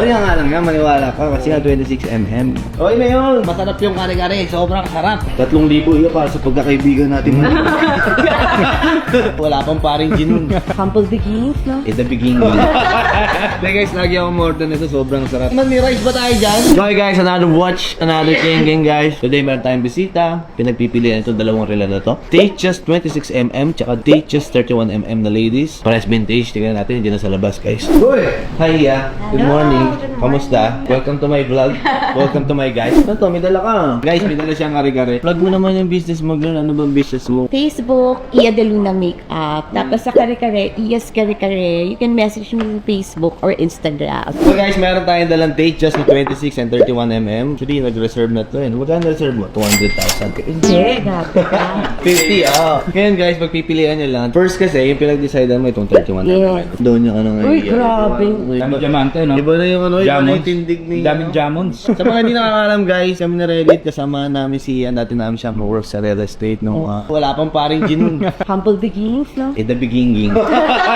Bari nga lang yan, maniwala ka kasi nga 26mm. Okay na yun. Masarap yung kare-kare. Sobrang sarap. 3,000 iya para sa pagkakaibigan natin. Wala pang paring ginun. Humble beginnings, no? It's the beginning. Hey guys, lagi ako umorder nito. Sobrang sarap. Man, may rice ba tayo dyan? Okay guys, another watch, another king gang guys. Today meron tayong bisita. Pinagpipilian ito dalawang rela na to. Datejust 26mm tsaka Datejust 31mm na ladies. Pares vintage. Tingnan natin, hindi na sa labas guys. Uy! Hi, Iya. Good morning. children Kamusta? Welcome to my vlog. Welcome to my guys. Ano to? May dala ka. Guys, may dala siyang kare-kare. Vlog mo naman yung business mo, girl. Ano bang business mo? Facebook, Iya De Luna Makeup. Tapos sa kare-kare, Iya's Kare-Kare. You can message me on Facebook or Instagram. So guys, meron tayong dalang date just na 26 and 31mm. Actually, nag-reserve na to eh. Magkano reserve mo? 200,000. Hindi, grabe ka. 50, ah. Ngayon guys, pagpipilian nyo lang. First kasi, yung pinag-decide mo itong 31mm. Yes. Doon yung ano ngayon. Uy, grabe. Dami diamante, no? Iba na yung ano, na Jamons. yung tindig ni... Daming jamons. Sa mga hindi nakakalam guys, kami na Reddit, kasama namin si Ian, dati namin siya work sa real estate nung ah, wala pang paring ginun. Humble beginnings, no? Eh, the beginning.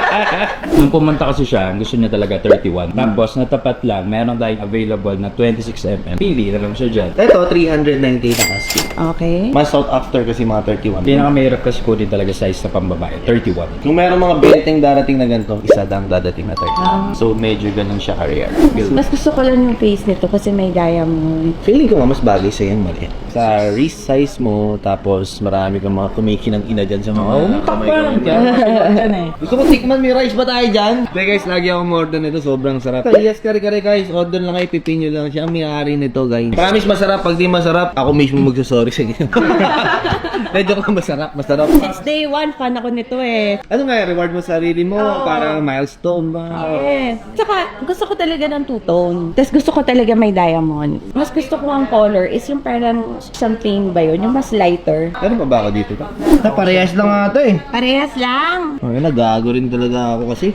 Nung pumunta kasi siya, gusto niya talaga 31. Tapos natapat lang, meron tayong available na 26mm. Pili na lang siya dyan. Ito, 398 ang asking. Okay. Mas sought after kasi mga 31. Pinakamahirap kasi kunin talaga size na pambabae, 31. Kung meron mga benteng darating na ganito, isa lang dadating na 30. So, medyo ganun siya career. Mas gusto ko lang yung face nito kasi may diamond. Feeling ko nga mas bagay sa yung maliit. Sa wrist size mo, tapos marami kang mga kumiki ng ina dyan sa mga kamay eh. Gusto ko tikman, may rice ba tayo dyan? Hey guys, lagi ako order nito, sobrang sarap. Yes, kare-kare guys, order lang kayo, pipinyo lang siya. Ang may-ari nito guys. Promise masarap, pag di masarap, ako mismo magsasorry sa inyo. Medyo ka masarap, masarap. Since day one, fan ako nito eh. Ano nga, reward mo sa sarili mo, para milestone ba? Yes. Tsaka, gusto ko talaga ng two-tone. Tapos gusto ko talaga may diamond. Mas gusto ko ang color is yung parang champagne ba yun? Yung mas lighter. Ano pa ba ako dito? Na parehas lang ata eh. Parehas lang. Oh, nagago rin talaga ako kasi.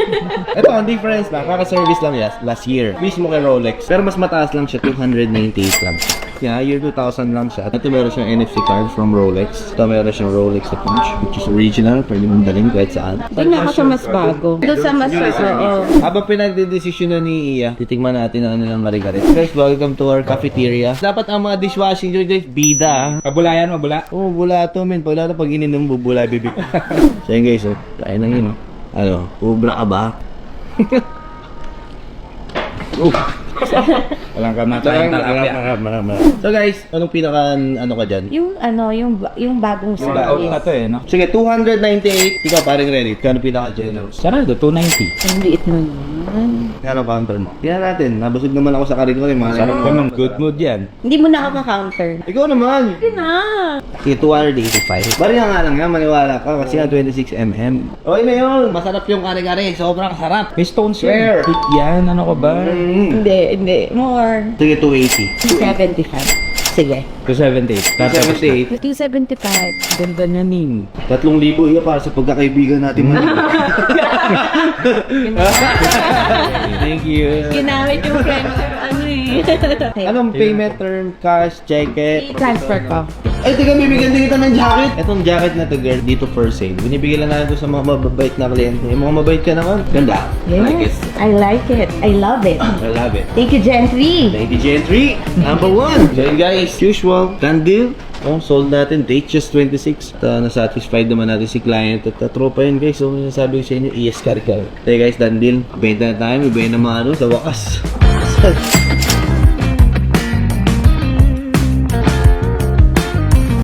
Ito, ang difference ba? Kaka-service lang yes, last year. Mismo kay Rolex. Pero mas mataas lang siya, 298 lang. Yeah, year 2000 lang siya. Ito meron siyang NFC card from Rolex. Ito meron siyang Rolex na punch, which is original. Pwede mong dalhin kahit saan. Doon ako sa mas bago. Doon sa mas, oo. Habang pinagdedesisyon na ni Iya, titigman natin ang nilang marigaret. Guys, welcome to our cafeteria. Dapat ang mga dishwashing nyo guys, bida. ah. Mabula yan, mabula. Oo, oh, bula to men. Pag lalo pag ininom mo, bula bibig. so yun guys, oh. Kain ng yun. oh. Ano, ubra ka ba? oh, Walang kamatayan talapia. So guys, anong pinaka ano ka dyan? Yung ano, yung ba- yung bagong Sold out na to eh, no? Sige, 298. Ikaw parang ready. Kano pinaka generous? Sarado, 290. Ang liit mo yan. Kano counter mo? Tingnan natin. Nabusog naman ako sa karin ko. Mga Sarap ko ng good mood yan. Hindi mo na ako ma-counter. Ikaw naman. Hindi na. Sige, 285. Bari nga lang yan, maniwala ka kasi nga 26mm. Okay na yun. Masarap yung kare-kare. Sobrang sarap. May stones Where? yan. Hit yan, ano ka ba? Mm. Hindi, hindi. More. Sige, 280. 275. Sige. 278. 278. 275. Ganda niya, Ning. 3,000 iya para sa pagkakaibigan natin. Thank you. Ginamit yung friends ano eh. Anong payment term, cash, cheque? I-transfer ko. Ay, tiga, bibigyan din kita ng jacket. Itong jacket na to, girl, dito for sale. Binibigyan lang natin to sa mga mababait na kliyente. Yung mga mabait ka naman. Ganda. Like it. Yes, I like it. I love it. I love it. Thank you, Gentry. Thank you, Gentry. Number one. So guys, usual, done deal. Oh, sold natin. Date just 26. At uh, nasatisfied naman natin si client at uh, tropa yun guys. So, sabi ko sa inyo, yes, kari kari. Okay guys, done deal. Benta na tayo. May benta na mga ano sa wakas.